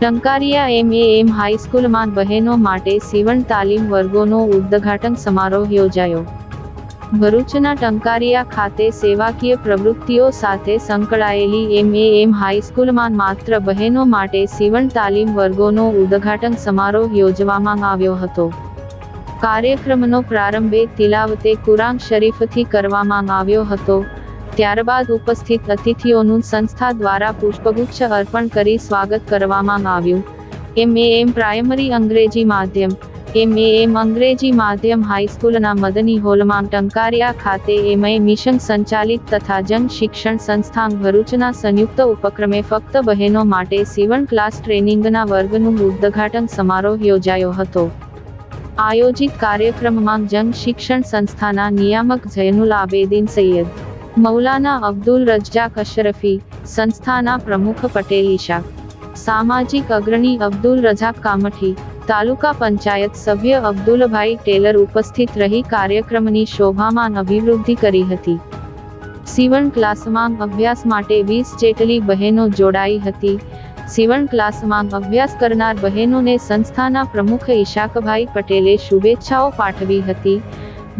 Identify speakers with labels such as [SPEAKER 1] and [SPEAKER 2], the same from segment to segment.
[SPEAKER 1] ટંકારિયા એ એમ હાઈસ્કૂલમાં બહેનો માટે સીવણ તાલીમ વર્ગોનો ઉદ્ઘાટન સમારોહ યોજાયો. ભરૂચના ટંકારિયા ખાતે સેવાકીય પ્રવૃત્તિઓ સાથે સંકળાયેલી એમ એ એમ હાઈસ્કૂલમાં માત્ર બહેનો માટે સીવણ તાલીમ વર્ગોનો ઉદ્ઘાટન સમારોહ યોજવામાં આવ્યો હતો. કાર્યક્રમનો પ્રારંભે તિલાવતે કુરાન શરીફથી કરવામાં આવ્યો હતો. ત્યારબાદ ઉપસ્થિત અતિથિઓનું સંસ્થા દ્વારા પુષ્પગુચ્છ અર્પણ કરી સ્વાગત કરવામાં આવ્યું. એમ એ એમ પ્રાઇમરી અંગ્રેજી માધ્યમ એમ એ એમ અંગ્રેજી માધ્યમ હાઈસ્કૂલના મદની હોલમાં ટંકારિયા ખાતે એમએ મિશન સંચાલિત તથા જન શિક્ષણ સંસ્થાન ભરૂચના સંયુક્ત ઉપક્રમે ફક્ત બહેનો માટે સીવણ ક્લાસ ટ્રેનિંગના વર્ગનું ઉદ્ઘાટન સમારોહ યોજાયો હતો. આયોજિત કાર્યક્રમમાં જંગ શિક્ષણ સંસ્થાના નિયામક જૈનુલ આબેદીન સૈયદ મૌલાના અબ્દુલ રজ্જાક અશરફી, સંસ્થાના પ્રમુખ પટેલ ઈશા, સામાજિક અગ્રણી અબ્દુલ રજાક કામઠી, તાલુકા પંચાયત સભ્ય અબ્દુલભાઈ ટેલર ઉપસ્થિત રહી કાર્યક્રમની શોભામાં અભિવૃદ્ધિ કરી હતી. સીવણ ક્લાસમાં અભ્યાસ માટે વીસ જેટલી બહેનો જોડાઈ હતી. સીવણ ક્લાસમાં અભ્યાસ કરનાર બહેનોને સંસ્થાના પ્રમુખ ઈશાકભાઈ પટેલે શુભેચ્છાઓ પાઠવી હતી.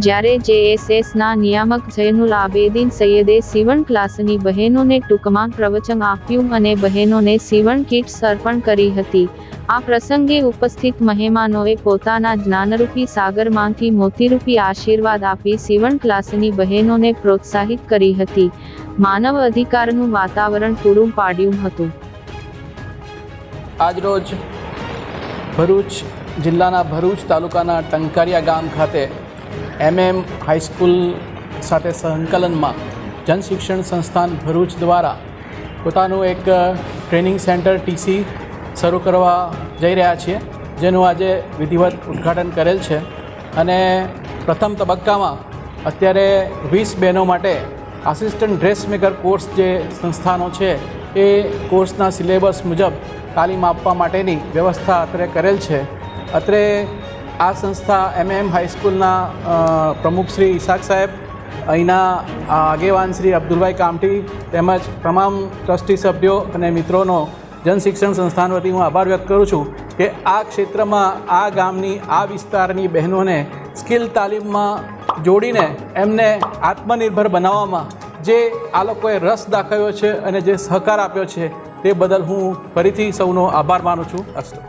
[SPEAKER 1] જ્યારે જેએસએસના નિયામક જૈનુલ આબેદીન સૈયદે સીવણ ક્લાસની બહેનોને ટૂંકમાં પ્રવચન આપ્યું અને બહેનોને સીવણ કીટ અર્પણ કરી હતી. આ પ્રસંગે ઉપસ્થિત મહેમાનોએ પોતાના જ્ઞાનરૂપી સાગરમાંથી મોતીરૂપી આશીર્વાદ આપી સીવણ ક્લાસની બહેનોને પ્રોત્સાહિત કરી હતી. માનવ અધિકારનું વાતાવરણ પૂરું પાડ્યું હતું.
[SPEAKER 2] આજરોજ ભરૂચ જિલ્લાના ભરૂચ તાલુકાના ટંકારિયા ગામ ખાતે એમએમ હાઈસ્કૂલ સાથે સંકલનમાં જનશિક્ષણ સંસ્થાન ભરૂચ દ્વારા પોતાનું એક ટ્રેનિંગ સેન્ટર ટીસી શરૂ કરવા જઈ રહ્યા છીએ, જેનું આજે વિધિવત ઉદ્ઘાટન કરેલ છે. અને પ્રથમ તબક્કામાં અત્યારે વીસ બહેનો માટે આસિસ્ટન્ટ ડ્રેસમેકર કોર્સ જે સંસ્થાનો છે, એ કોર્સના સિલેબસ મુજબ તાલીમ આપવા માટેની વ્યવસ્થા અત્રે કરેલ છે. અત્રે આ સંસ્થા એમ એમ હાઈસ્કૂલના પ્રમુખ શ્રી ઈસાક સાહેબ, અહીંના આગેવાન શ્રી અબ્દુલભાઈ કામટી તેમજ તમામ ટ્રસ્ટી સભ્યો અને મિત્રોનો જનશિક્ષણ સંસ્થાન વતી હું આભાર વ્યક્ત કરું છું કે આ ક્ષેત્રમાં, આ ગામની, આ વિસ્તારની બહેનોને સ્કિલ તાલીમમાં જોડીને એમને આત્મનિર્ભર બનાવવામાં જે આ લોકોએ રસ દાખવ્યો છે અને જે સહકાર આપ્યો છે તે બદલ હું ફરીથી સૌનો આભાર માનું છું. અસ્તુ.